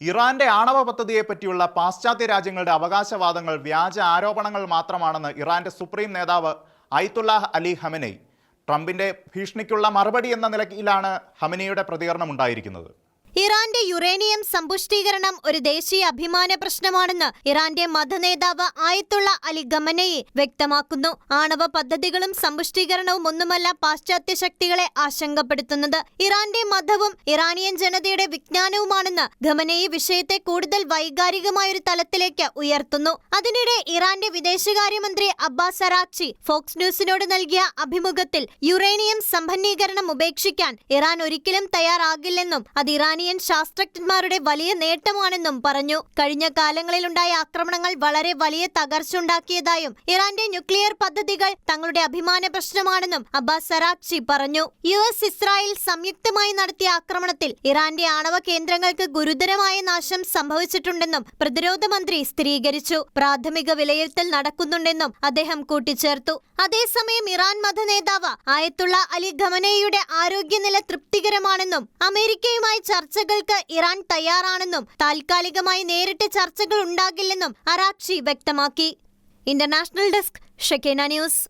ഇറാന്റെ ആണവ പദ്ധതിയെ പറ്റിയുള്ള പാശ്ചാത്യ രാജ്യങ്ങളുടെ അവകാശവാദങ്ങൾ വ്യാജ ആരോപണങ്ങൾ മാത്രമാണെന്ന് ഇറാന്റെ സുപ്രീം നേതാവ് അയ്തുല്ലാഹ് അലി ഹമനൈ ട്രംപിന്റെ ഭീഷണിക്കുള്ള മറുപടി എന്ന നിലയിലാണ് ഹമനിയുടെ പ്രതികരണം ഉണ്ടായിരിക്കുന്നത് ഇറാന്റെ യുറേനിയം സമ്പുഷ്ടീകരണം ഒരു ദേശീയ അഭിമാന പ്രശ്നമാണെന്ന് ഇറാന്റെ മതനേതാവ് ആയത്തുള്ള അലി ഗമനയെ വ്യക്തമാക്കുന്നു. ആണവ പദ്ധതികളും സമ്പുഷ്ടീകരണവും ഒന്നുമല്ല പാശ്ചാത്യ ശക്തികളെ ആശങ്കപ്പെടുത്തുന്നത്. ഇറാന്റെ മതവും ഇറാനിയൻ ജനതയുടെ വിജ്ഞാനവുമാണെന്ന് ഗമനയെ വിഷയത്തെ കൂടുതൽ വൈകാരികമായൊരു തലത്തിലേക്ക് ഉയർത്തുന്നു. അതിനിടെ ഇറാന്റെ വിദേശകാര്യമന്ത്രി അബ്ബാസ് സറാച്ചി ഫോക്സ് ന്യൂസിനോട് നൽകിയ അഭിമുഖത്തിൽ യുറേനിയം സമ്പന്നീകരണം ഉപേക്ഷിക്കാൻ ഇറാൻ ഒരിക്കലും തയ്യാറാകില്ലെന്നും അത് ഇറാനിയൻ ശാസ്ത്രജ്ഞന്മാരുടെ വലിയ നേട്ടമാണെന്നും പറഞ്ഞു. കഴിഞ്ഞ കാലങ്ങളിലുണ്ടായ ആക്രമണങ്ങൾ വളരെ വലിയ തകർച്ച ഉണ്ടാക്കിയതായും ഇറാന്റെ ന്യൂക്ലിയർ പദ്ധതികൾ തങ്ങളുടെ അഭിമാന പ്രശ്നമാണെന്നും അബ്ബാസ് സറാക്ചി പറഞ്ഞു. യു എസ് ഇസ്രായേൽ സംയുക്തമായി നടത്തിയ ആക്രമണത്തിൽ ഇറാന്റെ ആണവ കേന്ദ്രങ്ങൾക്ക് ഗുരുതരമായ നാശം സംഭവിച്ചിട്ടുണ്ടെന്നും പ്രതിരോധ മന്ത്രി സ്ഥിരീകരിച്ചു. പ്രാഥമിക വിലയിരുത്തൽ നടക്കുന്നുണ്ടെന്നും അദ്ദേഹം കൂട്ടിച്ചേർത്തു. അതേസമയം ഇറാൻ മത നേതാവ് ആയത്തുള്ള അലി ഖമനയുടെ ആരോഗ്യനില തൃപ്തികരമാണെന്നും അമേരിക്കയുമായി ചർച്ചകൾക്ക് ഇറാൻ തയ്യാറാണെന്നും താൽക്കാലികമായി നേരിട്ട് ചർച്ചകൾ ഉണ്ടാകില്ലെന്നും അറാക്ഷി വ്യക്തമാക്കി. ഇന്റർനാഷണൽ ഡെസ്ക് ഷെക്കേന ന്യൂസ്.